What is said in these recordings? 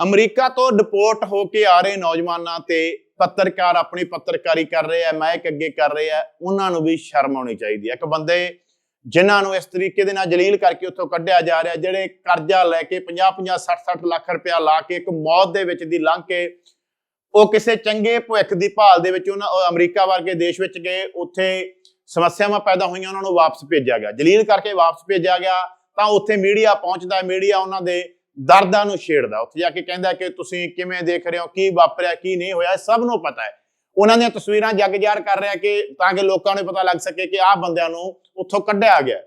America ਤੋਂ deport ਹੋ ਕੇ ਆ ਰਹੇ ਨੌਜਵਾਨਾਂ ਤੇ ਪੱਤਰਕਾਰ ਆਪਣੀ ਪੱਤਰਕਾਰੀ ਕਰ ਰਹੇ ਆ ਮਾਈਕ ਅੱਗੇ ਕਰ ਰਹੇ ਆ, ਉਹਨਾਂ ਨੂੰ ਵੀ ਸ਼ਰਮ ਆਉਣੀ ਚਾਹੀਦੀ ਹੈ ਇੱਕ ਬੰਦੇ ਜਿਨ੍ਹਾਂ ਨੂੰ ਇਸ ਤਰੀਕੇ ਦੇ ਨਾਲ ਜਲੀਲ ਕਰਕੇ ਉੱਥੋਂ ਕੱਢਿਆ ਜਾ ਰਿਹਾ, ਜਿਹੜੇ ਕਰਜ਼ਾ ਲੈ ਕੇ 50 50 60 60 ਲੱਖ ਰੁਪਇਆ ਲਾ ਕੇ ਇੱਕ ਮੌਤ ਦੇ ਵਿੱਚ ਦੀ ਲੰਘ ਕੇ ਉਹ ਕਿਸੇ ਚੰਗੇ ਭਵਿੱਖ ਦੀ ਭਾਲ ਦੇ ਵਿੱਚ ਉਹਨਾਂ ਅਮਰੀਕਾ ਵਰਗੇ ਦੇਸ਼ ਵਿੱਚ ਗਏ, ਉੱਥੇ ਸਮੱਸਿਆਵਾਂ ਪੈਦਾ ਹੋਈਆਂ, ਉਹਨਾਂ ਨੂੰ ਵਾਪਸ ਭੇਜਿਆ ਗਿਆ। ਜਲੀਲ ਕਰਕੇ ਵਾਪਸ ਭੇਜਿਆ ਗਿਆ, ਤਾਂ ਉੱਥੇ ਮੀਡੀਆ ਪਹੁੰਚਦਾ, ਮੀਡੀਆ ਉਹਨਾਂ ਦੇ ਦਰਦਾਂ ਨੂੰ ਛੇੜਦਾ। ਉੱਥੇ ਜਾ ਕੇ ਕਹਿੰਦਾ ਕਿ ਤੁਸੀਂ ਕਿਵੇਂ ਦੇਖ ਰਹੇ ਹੋ, ਕੀ ਵਾਪਰਿਆ, ਕੀ ਨਹੀਂ ਹੋਇਆ ਸਭ ਨੂੰ ਪਤਾ ਹੈ। ਉਹਨਾਂ ਦੀਆਂ ਤਸਵੀਰਾਂ ਜੱਗ ਕਰ ਰਿਹਾ ਕਿ ਤਾਂ ਕਿ ਲੋਕਾਂ ਨੂੰ ਪਤਾ ਲੱਗ ਸਕੇ ਕਿ ਆਹ ਬੰਦਿਆਂ ਨੂੰ ਉੱਥੋਂ ਕੱਢਿਆ ਗਿਆ।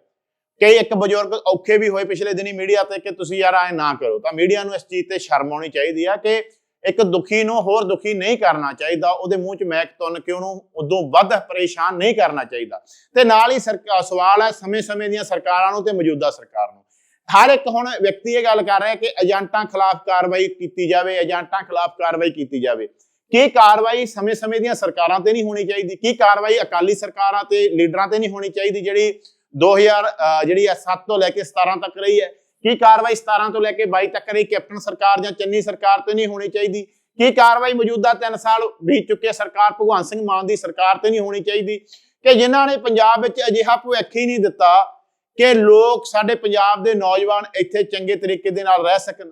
ਕਈ ਇੱਕ ਬਜ਼ੁਰਗ ਔਖੇ ਵੀ ਹੋਏ ਪਿਛਲੇ ਦਿਨੀ ਮੀਡੀਆ ਤੇ ਕਿ ਤੁਸੀਂ ਯਾਰ ਐ ਨਾ ਕਰੋ। ਤਾਂ ਮੀਡੀਆ ਨੂੰ ਇਸ ਚੀਜ਼ ਤੇ ਸ਼ਰਮ ਆਉਣੀ ਚਾਹੀਦੀ ਆ ਕਿ ਇੱਕ ਦੁਖੀ ਨੂੰ ਹੋਰ ਦੁਖੀ ਨਹੀਂ ਕਰਨਾ ਚਾਹੀਦਾ। ਉਹਦੇ ਮੂੰਹ 'ਚ ਮਹਿਕ ਤੁੰਨ ਕੇ ਉਹਨੂੰ ਉਦੋਂ ਵੱਧ ਪਰੇਸ਼ਾਨ ਨਹੀਂ ਕਰਨਾ ਚਾਹੀਦਾ। ਤੇ ਨਾਲ ਹੀ ਸਰਕਾਰ ਸਵਾਲ ਹੈ, ਸਮੇਂ-ਸਮੇਂ ਦੀਆਂ ਸਰਕਾਰਾਂ ਨੂੰ ਤੇ ਮੌਜੂਦਾ ਸਰਕਾਰ ਨੂੰ। ਹਰ ਇੱਕ ਹੁਣ ਵਿਅਕਤੀ ਇਹ ਗੱਲ ਕਰ ਰਿਹਾ ਕਿ ਏਜੰਟਾਂ ਖਿਲਾਫ ਕਾਰਵਾਈ ਕੀਤੀ ਜਾਵੇ, ਏਜੰਟਾਂ ਖਿਲਾਫ ਕਾਰਵਾਈ ਕੀਤੀ ਜਾਵੇ। ਕੀ ਕਾਰਵਾਈ ਸਮੇਂ-ਸਮੇਂ ਦੀਆਂ ਸਰਕਾਰਾਂ ਤੇ ਨਹੀਂ ਹੋਣੀ ਚਾਹੀਦੀ? ਕੀ ਕਾਰਵਾਈ ਅਕਾਲੀ ਸਰਕਾਰਾਂ ਤੇ, ਲੀਡਰਾਂ ਤੇ ਨਹੀਂ ਹੋਣੀ ਚਾਹੀਦੀ ਜਿਹੜੀ 2000 ਅਹ ਜਿਹੜੀ ਆ 7 ਤੋਂ ਲੈ ਕੇ 17 ਤੱਕ ਰਹੀ ਹੈ ਕੀ ਕਾਰਵਾਈ 17 ਤੋਂ ਲੈ ਕੇ 22 ਤੱਕ ਰਹੀ? ਕੈਪਟਨ ਸਰਕਾਰ ਜਾਂ ਚੰਨੀ ਸਰਕਾਰ ਤੇ ਨਹੀਂ ਹੋਣੀ ਚਾਹੀਦੀ? ਕੀ ਕਾਰਵਾਈ ਮੌਜੂਦਾ 3 ਸਾਲ ਬੀਤ ਚੁੱਕੇ ਸਰਕਾਰ ਭਗਵੰਤ ਸਿੰਘ ਮਾਨ ਦੀ ਸਰਕਾਰ ਤੇ ਨਹੀਂ ਹੋਣੀ ਚਾਹੀਦੀ? ਕਿ ਜਿਨ੍ਹਾਂ ਨੇ ਪੰਜਾਬ ਵਿੱਚ ਅਜਿਹਾ ਭਵਿੱਖ ਹੀ ਨਹੀਂ ਦਿੱਤਾ ਕਿ ਲੋਕ ਸਾਡੇ ਪੰਜਾਬ ਦੇ ਨੌਜਵਾਨ ਇੱਥੇ ਚੰਗੇ ਤਰੀਕੇ ਦੇ ਨਾਲ ਰਹਿ ਸਕਣ।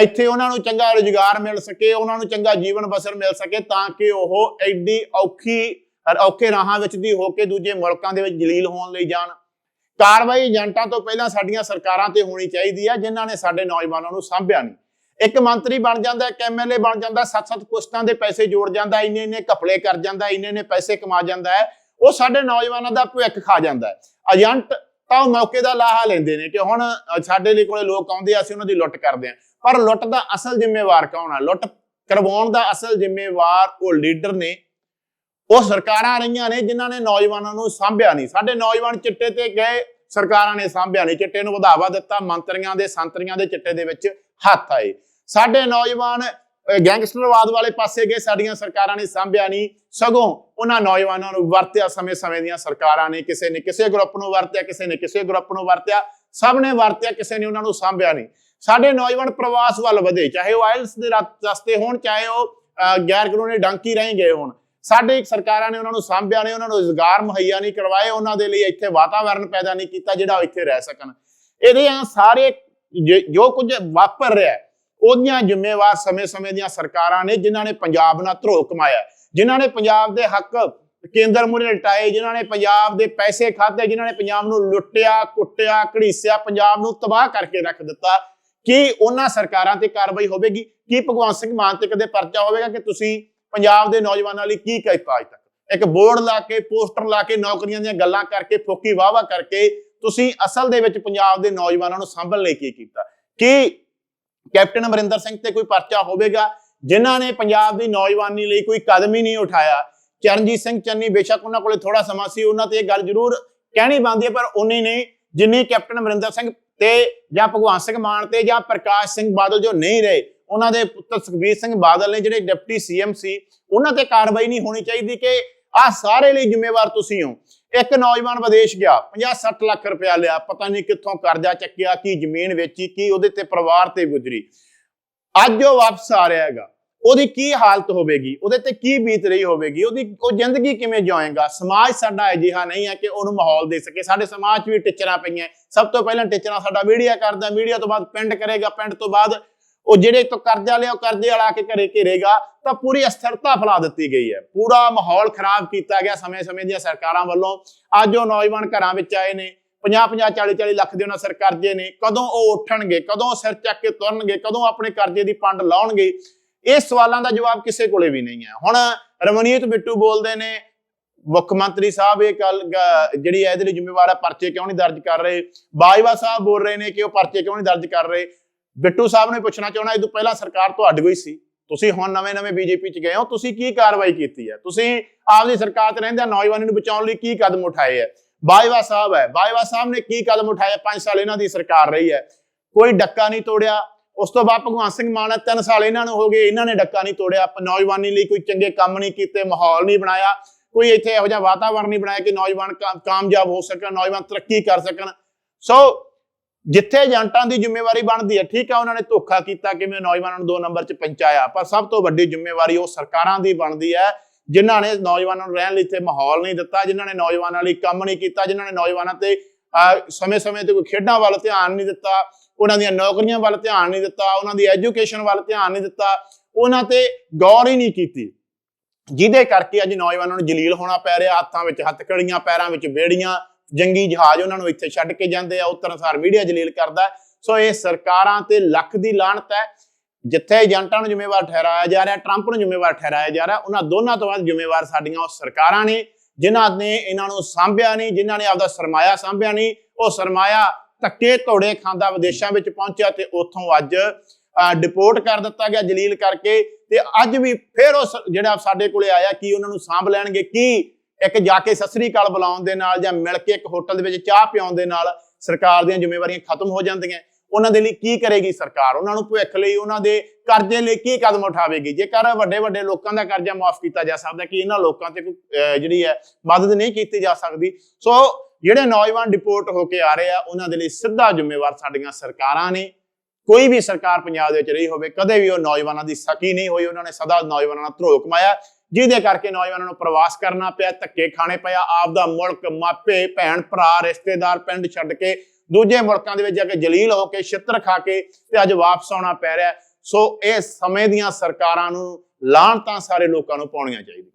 ਇੱਥੇ ਉਹਨਾਂ ਨੂੰ ਚੰਗਾ ਰੁਜ਼ਗਾਰ ਮਿਲ ਸਕੇ, ਉਹਨਾਂ ਨੂੰ ਚੰਗਾ ਜੀਵਨ ਬਸਰ ਮਿਲ ਸਕੇ ਤਾਂ ਕਿ ਉਹ ਐਡੀ ਔਖੀ ਔਖੇ ਰਾਹਾਂ ਵਿੱਚ ਦੀ ਹੋ ਕੇ ਦੂਜੇ ਮੁਲਕਾਂ ਦੇ ਵਿੱਚ ਜਲੀਲ ਹੋਣ ਲਈ ਜਾਣ। ਕਾਰਵਾਈ ਏਜੰਟਾਂ ਤੋਂ ਪਹਿਲਾਂ ਸਾਡੀਆਂ ਸਰਕਾਰਾਂ ਤੇ ਹੋਣੀ ਚਾਹੀਦੀ ਆ, ਜਿਨ੍ਹਾਂ ਨੇ ਸਾਡੇ ਨੌਜਵਾਨਾਂ ਨੂੰ ਸਾਂਭਿਆ ਨਹੀਂ। ਇੱਕ ਮੰਤਰੀ ਬਣ ਜਾਂਦਾ, ਇੱਕ ਐਮਐਲਏ ਬਣ ਜਾਂਦਾ, ਸੱਤ-ਸੱਤ ਪੁਸਤਾਂ ਦੇ ਪੈਸੇ ਜੋੜ ਜਾਂਦਾ ਇੰਨੇ ਇੰਨੇ ਘਪਲੇ ਕਰ ਜਾਂਦਾ ਇੰਨੇ ਇੰਨੇ ਪੈਸੇ ਕਮਾ ਜਾਂਦਾ ਹੈ। ਉਹ ਸਾਡੇ ਨੌਜਵਾਨਾਂ ਦਾ ਭਵਿੱਖ ਖਾ ਜਾਂਦਾ ਹੈ। ਏਜੰਟ ਤਾਂ ਉਹ ਮੌਕੇ ਦਾ ਲਾਹਾ ਲੈਂਦੇ ਨੇ ਕਿ ਹੁਣ ਸਾਡੇ ਲਈ ਕੋਲੇ ਲੋਕ ਆਉਂਦੇ ਆ, ਅਸੀਂ ਉਹਨਾਂ ਦੀ ਲੁੱਟ ਕਰਦੇ ਆ। ਪਰ ਲੁੱਟ ਦਾ ਅਸਲ ਜ਼ਿੰਮੇਵਾਰ ਕੌਣ ਆ? ਲੁੱਟ ਕਰਵਾਉਣ ਦਾ ਅਸਲ ਜ਼ਿੰਮੇਵਾਰ ਉਹ ਲੀਡਰ ਨੇ। ਉਹ ਸਰਕਾਰਾਂ ਰਹੀਆਂ ਨੇ ਜਿਨ੍ਹਾਂ ਨੇ ਨੌਜਵਾਨਾਂ ਨੂੰ ਸਾਂਭਿਆ ਨਹੀਂ। ਸਾਡੇ ਨੌਜਵਾਨ ਚਿੱਟੇ ਤੇ ਗਏ, ਸਰਕਾਰਾਂ ਨੇ ਸਾਂਭਿਆ ਨਹੀਂ। ਚਿੱਟੇ ਨੂੰ ਵਧਾਵਾ ਦਿੱਤਾ, ਮੰਤਰੀਆਂ ਦੇ, ਸੰਤਰੀਆਂ ਦੇ ਚਿੱਟੇ ਦੇ ਵਿੱਚ ਹੱਥ ਆਏ। ਸਾਡੇ ਨੌਜਵਾਨ ਗੈਂਗਸਟਰਵਾਦ ਵਾਲੇ ਪਾਸੇ ਗਏ ਸਾਡੀਆਂ ਸਰਕਾਰਾਂ ਨੇ ਸਾਂਭਿਆ ਨਹੀਂ। ਸਗੋਂ ਉਹਨਾਂ ਨੌਜਵਾਨਾਂ ਨੂੰ ਵਰਤਿਆ ਸਮੇਂ-ਸਮੇਂ ਦੀਆਂ ਸਰਕਾਰਾਂ ਨੇ ਕਿਸੇ ਨੇ ਕਿਸੇ ਗਰੁੱਪ ਨੂੰ ਵਰਤਿਆ ਕਿਸੇ ਨੇ ਕਿਸੇ ਗਰੁੱਪ ਨੂੰ ਵਰਤਿਆ ਸਭ ਨੇ ਵਰਤਿਆ ਕਿਸੇ ਨੇ ਉਹਨਾਂ ਨੂੰ ਸਾਂਭਿਆ ਨਹੀਂ। ਸਾਡੇ ਨੌਜਵਾਨ ਪ੍ਰਵਾਸ ਵੱਲ ਵਧੇ ਚਾਹੇ ਉਹ ਆਇਲਸ ਦੇ ਰਸਤੇ ਹੋਣ ਚਾਹੇ ਉਹ ਅਹ, ਗੈਰ ਕਾਨੂੰਨੀ ਡਾਂਕੀ ਰਹਿ ਗਏ ਹੋਣ। ਸਾਡੇ ਸਰਕਾਰਾਂ ਨੇ ਉਹਨਾਂ ਨੂੰ ਸਾਂਭਿਆ ਨਹੀਂ ਉਹਨਾਂ ਨੂੰ ਰੋਜ਼ਗਾਰ ਮੁਹੱਈਆ ਨਹੀਂ ਕਰਵਾਏ ਉਹਨਾਂ ਦੇ ਲਈ ਇੱਥੇ ਵਾਤਾਵਰਣ ਪੈਦਾ ਨਹੀਂ ਕੀਤਾ ਜਿਹੜਾ ਉਹ ਇੱਥੇ ਰਹਿ ਸਕਣ। ਇਹਦੇ ਆ ਸਾਰੇ ਜ- ਜੋ ਕੁਝ ਵਾਪਰ ਰਿਹਾ ਉਹਦੀਆਂ ਜ਼ਿੰਮੇਵਾਰ ਸਮੇਂ-ਸਮੇਂ ਦੀਆਂ ਸਰਕਾਰਾਂ ਨੇ ਜਿਨ੍ਹਾਂ ਨੇ ਪੰਜਾਬ ਨਾਲ ਧਰੋ ਕਮਾਇਆ ਜਿਨ੍ਹਾਂ ਨੇ ਪੰਜਾਬ ਦੇ ਹੱਕ ਕੇਂਦਰ ਮੁਰੇ ਲਟਾਏ, ਜਿਨ੍ਹਾਂ ਨੇ ਪੰਜਾਬ ਦੇ ਪੈਸੇ ਖਾਦੇ ਜਿਨ੍ਹਾਂ ਨੇ ਪੰਜਾਬ ਨੂੰ ਲੁੱਟਿਆ, ਕੁੱਟਿਆ, ਘੜੀਸਿਆ, ਪੰਜਾਬ ਨੂੰ ਤਬਾਹ ਕਰਕੇ ਰੱਖ ਦਿੱਤਾ, ਕੀ ਉਹਨਾਂ ਸਰਕਾਰਾਂ ਤੇ ਕਾਰਵਾਈ ਹੋਵੇਗੀ? ਕੀ ਭਗਵੰਤ ਸਿੰਘ ਮਾਨ ਤੇ ਕਦੇ ਪਰਚਾ ਹੋਵੇਗਾ ਕਿ ਤੁਸੀਂ ਪੰਜਾਬ ਦੇ ਨੌਜਵਾਨਾਂ ਲਈ ਕੀ ਕੀਤਾ ਅੱਜ ਤੱਕ? ਇੱਕ ਬੋਰਡ ਲਾ ਕੇ, ਪੋਸਟਰ ਲਾ ਕੇ, ਨੌਕਰੀਆਂ ਦੀਆਂ ਗੱਲਾਂ ਕਰਕੇ, ਫੋਕੀ ਵਾਵਾ ਕਰਕੇ ਤੁਸੀਂ ਅਸਲ ਦੇ ਵਿੱਚ ਪੰਜਾਬ ਦੇ ਨੌਜਵਾਨਾਂ ਨੂੰ ਸੰਭਲ ਲਈ ਕੀ ਕੀਤਾ? ਕੀ ਕੈਪਟਨ ਅਮਰਿੰਦਰ ਸਿੰਘ ਤੇ ਕੋਈ ਪਰਚਾ ਹੋਵੇਗਾ, ਜਿਨ੍ਹਾਂ ਨੇ ਪੰਜਾਬ ਦੀ ਨੌਜਵਾਨੀ ਲਈ ਕੋਈ ਕਦਮ ਹੀ ਨਹੀਂ ਉਠਾਇਆ। ਚਰਨਜੀਤ ਸਿੰਘ ਚੰਨੀ ਬੇਸ਼ੱਕ ਉਹਨਾਂ ਕੋਲੇ ਥੋੜਾ ਸਮਾਂ ਸੀ, ਉਹਨਾਂ ਤੇ ਇਹ ਗੱਲ ਜ਼ਰੂਰ ਕਹਿਣੀ ਬਣਦੀ ਹੈ, ਪਰ ਉਨੀ ਨਹੀਂ ਜਿੰਨੀ ਕੈਪਟਨ ਅਮਰਿੰਦਰ ਸਿੰਘ ਤੇ ਜਾਂ ਭਗਵੰਤ ਸਿੰਘ ਮਾਨ ਤੇ ਜਾਂ ਪ੍ਰਕਾਸ਼ ਸਿੰਘ ਬਾਦਲ ਜੋ ਨਹੀਂ ਰਹੇ, ਉਹਨਾਂ ਦੇ ਪੁੱਤਰ ਸੁਖਬੀਰ ਸਿੰਘ ਬਾਦਲ ਨੇ ਜਿਹੜੇ ਡਿਪਟੀ ਸੀਐਮ ਸੀ, ਉਹਨਾਂ ਤੇ ਕਾਰਵਾਈ ਨਹੀਂ ਹੋਣੀ ਚਾਹੀਦੀ ਕਿ ਆਹ ਸਾਰੇ ਲਈ ਜ਼ਿੰਮੇਵਾਰ ਤੁਸੀਂ ਹੋ। ਇੱਕ ਨੌਜਵਾਨ ਵਿਦੇਸ਼ ਗਿਆ 50-60 ਲੱਖ ਰੁਪਇਆ ਲਿਆ, ਪਤਾ ਨਹੀਂ ਕਿੱਥੋਂ ਕਰਜ਼ਾ ਚੱਕਿਆ, ਕੀ ਜ਼ਮੀਨ ਵੇਚੀ, ਕੀ ਉਹਦੇ ਤੇ ਪਰਿਵਾਰ ਤੇ ਗੁਜ਼ਰੀ। ਅੱਜ ਉਹ ਵਾਪਸ ਆ ਰਿਹਾ ਹੈਗਾ। ਉਹਦੀ ਕੀ ਹਾਲਤ ਹੋਵੇਗੀ? ਉਹਦੇ ਤੇ ਕੀ ਬੀਤ ਰਹੀ ਹੋਵੇਗੀ? ਉਹਦੀ, ਉਹ ਜ਼ਿੰਦਗੀ ਕਿਵੇਂ ਜਿਉਏਗਾ ਸਮਾਜ ਸਾਡਾ ਅਜਿਹਾ ਨਹੀਂ ਹੈ ਕਿ ਉਹਨੂੰ ਮਾਹੌਲ ਦੇ ਸਕੇ। ਸਾਡੇ ਸਮਾਜ 'ਚ ਵੀ ਟਿਚਰਾਂ ਪਈਆਂ। ਸਭ ਤੋਂ ਪਹਿਲਾਂ ਟਿਚਰਾਂ ਸਾਡਾ ਮੀਡੀਆ ਕਰਦਾ। ਮੀਡੀਆ ਤੋਂ ਬਾਅਦ ਪਿੰਡ ਕਰੇਗਾ। ਪਿੰਡ ਤੋਂ ਬਾਅਦ ਉਹ ਜਿਹੜੇ ਤੋਂ ਕਰਜ਼ਾ ਲਿਆ, ਉਹ ਕਰਜ਼ੇ ਵਾਲਾ ਕੇ ਘਰੇ ਘੇਰੇਗਾ, ਤਾਂ ਪੂਰੀ ਅਸਥਿਰਤਾ ਫੈਲਾ ਦਿੱਤੀ ਗਈ ਹੈ। ਪੂਰਾ ਮਾਹੌਲ ਖਰਾਬ ਕੀਤਾ ਗਿਆ ਸਮੇਂ-ਸਮੇਂ ਦੀਆਂ ਸਰਕਾਰਾਂ ਵੱਲੋਂ। ਅੱਜ ਉਹ ਨੌਜਵਾਨ ਘਰਾਂ ਵਿੱਚ ਆਏ ਨੇ। 50-50 40-40 ਲੱਖ ਦੇ ਉਹਨਾਂ ਸਿਰ ਕਰਜ਼ੇ ਨੇ। ਕਦੋਂ ਉਹ ਉੱਠਣਗੇ, ਕਦੋਂ ਸਿਰ ਚੱਕ ਕੇ ਤੁਰਨਗੇ, ਕਦੋਂ ਆਪਣੇ ਕਰਜ਼ੇ ਦੀ ਪੰਡ ਲਾਉਣਗੇ, ਇਹ ਸਵਾਲਾਂ ਦਾ ਜਵਾਬ ਕਿਸੇ ਕੋਲੇ ਵੀ ਨਹੀਂ ਹੈ। ਹੁਣ ਰਮਨੀਤ ਬਿੱਟੂ ਬੋਲਦੇ ਨੇ, ਮੁੱਖ ਮੰਤਰੀ ਸਾਹਿਬ ਇਹ ਗੱਲ ਜਿਹੜੀ ਹੈ, ਇਹਦੇ ਲਈ ਜ਼ਿੰਮੇਵਾਰ ਹੈ, ਪਰਚੇ ਕਿਉਂ ਨਹੀਂ ਦਰਜ ਕਰ ਰਹੇ? ਬਾਜਵਾ ਸਾਹਿਬ ਬੋਲ ਰਹੇ ਨੇ ਕਿ ਉਹ ਪਰਚੇ ਕਿਉਂ ਨਹੀਂ ਦਰਜ ਕਰ ਰਹੇ? ਬਿੱਟੂ ਸਾਹਿਬ ਨੇ ਪੁੱਛਣਾ ਚਾਹਣਾ ਇਹ ਤੋਂ ਪਹਿਲਾਂ ਸਰਕਾਰ ਤੁਹਾਡੀ ਕੋਈ ਸੀ। ਤੁਸੀਂ ਹੁਣ ਨਵੇਂ-ਨਵੇਂ ਬੀਜੇਪੀ ਚ ਗਏ ਹੋ, ਤੁਸੀਂ ਕੀ ਕਾਰਵਾਈ ਕੀਤੀ ਹੈ? ਤੁਸੀਂ ਆਪਦੀ ਸਰਕਾਰ ਤੇ ਰਹਿੰਦੇ ਨੌਜਵਾਨਾਂ ਨੂੰ ਬਚਾਉਣ ਲਈ ਕੀ ਕਦਮ ਉਠਾਏ ਹੈ? ਬਾਜਵਾ ਸਾਹਿਬ ਹੈ ਬਾਜਵਾ ਸਾਹਿਬ ਨੇ ਕੀ ਕਦਮ ਉਠਾਏ? 5 ਸਾਲ ਇਹਨਾਂ ਦੀ ਸਰਕਾਰ ਰਹੀ ਹੈ। ਕੋਈ ਡੱਕਾ ਨਹੀਂ ਤੋੜਿਆ। ਉਸ ਤੋਂ ਬਾਅਦ ਭਗਵੰਤ ਸਿੰਘ ਮਾਨ 3 ਸਾਲ ਇਹਨਾਂ ਨੂੰ ਹੋ ਗਏ, ਇਹਨਾਂ ਨੇ ਡੱਕਾ ਨਹੀਂ ਤੋੜਿਆ। ਨੌਜਵਾਨੀ ਲਈ ਕੋਈ ਚੰਗੇ ਕੰਮ ਨਹੀਂ ਕੀਤੇ, ਮਾਹੌਲ ਨਹੀਂ ਬਣਾਇਆ। ਕੋਈ ਇੱਥੇ ਇਹੋ ਜਿਹਾ ਵਾਤਾਵਰਣ ਨਹੀਂ ਬਣਾਇਆ ਕਿ ਨੌਜਵਾਨ ਕਾ- ਕਾਮਯਾਬ ਹੋ ਸਕਣ, ਨੌਜਵਾਨ ਤਰੱਕੀ ਕਰ ਸਕਣ। ਸੋ ਜਿੱਥੇ ਏਜੰਟਾਂ ਦੀ ਜ਼ਿੰਮੇਵਾਰੀ ਬਣਦੀ ਹੈ, ਠੀਕ ਹੈ, ਉਹਨਾਂ ਨੇ ਧੋਖਾ ਕੀਤਾ ਕਿਵੇਂ ਨੌਜਵਾਨਾਂ ਨੂੰ ਦੋ ਨੰਬਰ 'ਚ ਪਹੁੰਚਾਇਆ। ਪਰ ਸਭ ਤੋਂ ਵੱਡੀ ਜ਼ਿੰਮੇਵਾਰੀ ਉਹ ਸਰਕਾਰਾਂ ਦੀ ਬਣਦੀ ਹੈ, ਜਿਨ੍ਹਾਂ ਨੇ ਨੌਜਵਾਨਾਂ ਨੂੰ ਰਹਿਣ ਲਈ ਇੱਥੇ ਮਾਹੌਲ ਨਹੀਂ ਦਿੱਤਾ, ਜਿਨ੍ਹਾਂ ਨੇ ਨੌਜਵਾਨਾਂ ਲਈ ਕੰਮ ਨਹੀਂ ਕੀਤਾ, ਜਿਨ੍ਹਾਂ ਨੇ ਨੌਜਵਾਨਾਂ ਤੇ ਸਮੇਂ-ਸਮੇਂ ਤੇ ਕੋਈ ਖੇਡਾਂ ਵੱਲ ਧਿਆਨ ਨਹੀਂ ਦਿੱਤਾ, ਉਹਨਾਂ ਦੀਆਂ ਨੌਕਰੀਆਂ ਵੱਲ ਧਿਆਨ ਨਹੀਂ ਦਿੱਤਾ, ਉਹਨਾਂ ਦੀ ਐਜੂਕੇਸ਼ਨ ਵੱਲ ਧਿਆਨ ਨਹੀਂ ਦਿੱਤਾ, ਉਹਨਾਂ ਤੇ ਗੌਰ ਹੀ ਨਹੀਂ ਕੀਤੀ। ਜਿਹਦੇ ਕਰਕੇ ਅੱਜ ਨੌਜਵਾਨਾਂ ਨੂੰ ਜਲੀਲ ਹੋਣਾ ਪੈ ਰਿਹਾ, ਹੱਥਾਂ ਵਿੱਚ ਹੱਥਕੜੀਆਂ, ਪੈਰਾਂ ਵਿੱਚ ਬੇੜੀਆਂ ਜੰਗੀ ਜਹਾਜ਼ ਉਹਨਾਂ ਨੂੰ ਇੱਥੇ ਛੱਡ ਕੇ ਜਾਂਦੇ ਆ ਉਤਰਨਸਾਰ ਮੀਡੀਆ ਜਲੀਲ ਕਰਦਾ ਸੋ ਇਹ ਸਰਕਾਰਾਂ ਤੇ ਲੱਖ ਦੀ ਲਾਹਨਤ ਹੈ। ਜਿੱਥੇ ਏਜੰਟਾਂ ਨੂੰ ਜ਼ਿੰਮੇਵਾਰ ਠਹਿਰਾਇਆ ਜਾ ਰਿਹਾ, ਟਰੰਪ ਨੂੰ ਜ਼ਿੰਮੇਵਾਰ ਠਹਿਰਾਇਆ ਜਾ ਰਿਹਾ, ਉਹਨਾਂ ਦੋਨਾਂ ਤੋਂ ਬਾਅਦ ਜ਼ਿੰਮੇਵਾਰ ਸਾਡੀਆਂ ਉਹ ਸਰਕਾਰਾਂ ਨੇ, ਜਿਨ੍ਹਾਂ ਨੇ ਇਹਨਾਂ ਨੂੰ ਸਾਂਭਿਆ ਨਹੀਂ, ਜਿਨ੍ਹਾਂ ਨੇ ਆਪਦਾ ਸਰਮਾਇਆ ਸਾਂਭਿਆ ਨਹੀਂ। ਉਹ ਸਰਮਾਇਆ ਧੱਕੇ ਧੋੜੇ ਖਾਂਦਾ ਵਿਦੇਸ਼ਾਂ ਵਿੱਚ ਪਹੁੰਚਿਆ ਤੇ ਉੱਥੋਂ ਅੱਜ ਡਿਪੋਰਟ ਕਰ ਦਿੱਤਾ ਗਿਆ ਜਲੀਲ ਕਰਕੇ। ਤੇ ਅੱਜ ਵੀ ਫਿਰ ਉਹ ਜਿਹੜਾ ਸਾਡੇ ਕੋਲੇ ਆਇਆ, ਕੀ ਉਹਨਾਂ ਨੂੰ ਸਾਂਭ ਲੈਣਗੇ, ਕੀ ਇੱਕ ਜਾ ਕੇ ਸਤਿ ਸ੍ਰੀ ਅਕਾਲ ਬੁਲਾਉਣ ਦੇ ਨਾਲ ਜਾਂ ਮਿਲ ਕੇ ਇੱਕ ਹੋਟਲ ਦੇ ਵਿੱਚ ਚਾਹ ਪਿਆਉਣ ਦੇ ਨਾਲ ਸਰਕਾਰ ਦੀਆਂ ਜ਼ਿੰਮੇਵਾਰੀਆਂ ਖਤਮ ਹੋ ਜਾਂਦੀਆਂ। ਉਹਨਾਂ ਦੇ ਲਈ ਕੀ ਕਰੇਗੀ ਸਰਕਾਰ? ਉਹਨਾਂ ਨੂੰ ਭਵਿੱਖ ਲਈ ਉਹਨਾਂ ਦੇ ਕਰਜ਼ੇ ਲਈ ਕੀ ਕਦਮ ਉਠਾਵੇਗੀ? ਜੇਕਰ ਵੱਡੇ ਵੱਡੇ ਲੋਕਾਂ ਦਾ ਕਰਜ਼ਾ ਮਾਫ ਕੀਤਾ ਜਾ ਸਕਦਾ ਕਿ ਇਹਨਾਂ ਲੋਕਾਂ ਤੇ ਕੋਈ ਅਹ, ਜਿਹੜੀ ਹੈ ਮਦਦ ਨਹੀਂ ਕੀਤੀ ਜਾ ਸਕਦੀ। ਸੋ ਜਿਹੜੇ ਨੌਜਵਾਨ ਡਿਪੋਰਟ ਹੋ ਕੇ ਆ ਰਹੇ ਆ ਉਹਨਾਂ ਦੇ ਲਈ ਸਿੱਧਾ ਜ਼ਿੰਮੇਵਾਰ ਸਾਡੀਆਂ ਸਰਕਾਰਾਂ ਨੇ। ਕੋਈ ਵੀ ਸਰਕਾਰ ਪੰਜਾਬ ਦੇ ਵਿੱਚ ਰਹੀ ਹੋਵੇ ਕਦੇ ਵੀ ਉਹ ਨੌਜਵਾਨਾਂ ਦੀ ਸਕੀ ਨਹੀਂ ਹੋਈ। ਉਹਨਾਂ ਨੇ ਸਦਾ ਨੌਜਵਾਨਾਂ ਨਾਲ ਧਰੋਹ ਕਮਾਇਆ। ਜਿਹਦੇ ਕਰਕੇ ਨੌਜਵਾਨਾਂ ਨੂੰ ਪ੍ਰਵਾਸ ਕਰਨਾ ਪਿਆ, ਧੱਕੇ ਖਾਣੇ ਪਿਆ ਆਪ ਦਾ ਮੁਲਕ, ਮਾਪੇ, ਭੈਣ, ਭਰਾ, ਰਿਸ਼ਤੇਦਾਰ, ਪਿੰਡ ਛੱਡ ਕੇ ਦੂਜੇ ਮੁਲਕਾਂ ਦੇ ਵਿੱਚ ਜਾ ਕੇ ਜਲੀਲ ਹੋ ਕੇ ਛਿੱਤਰ ਖਾ ਕੇ ਤੇ ਅੱਜ ਵਾਪਸ ਆਉਣਾ ਪੈ ਰਿਹਾ ਸੋ ਇਹ ਸਮੇਂ ਦੀਆਂ ਸਰਕਾਰਾਂ ਨੂੰ ਲਾਹਣ ਤਾਂ ਸਾਰੇ ਲੋਕਾਂ ਨੂੰ ਪਾਉਣੀਆਂ ਚਾਹੀਦੀਆਂ।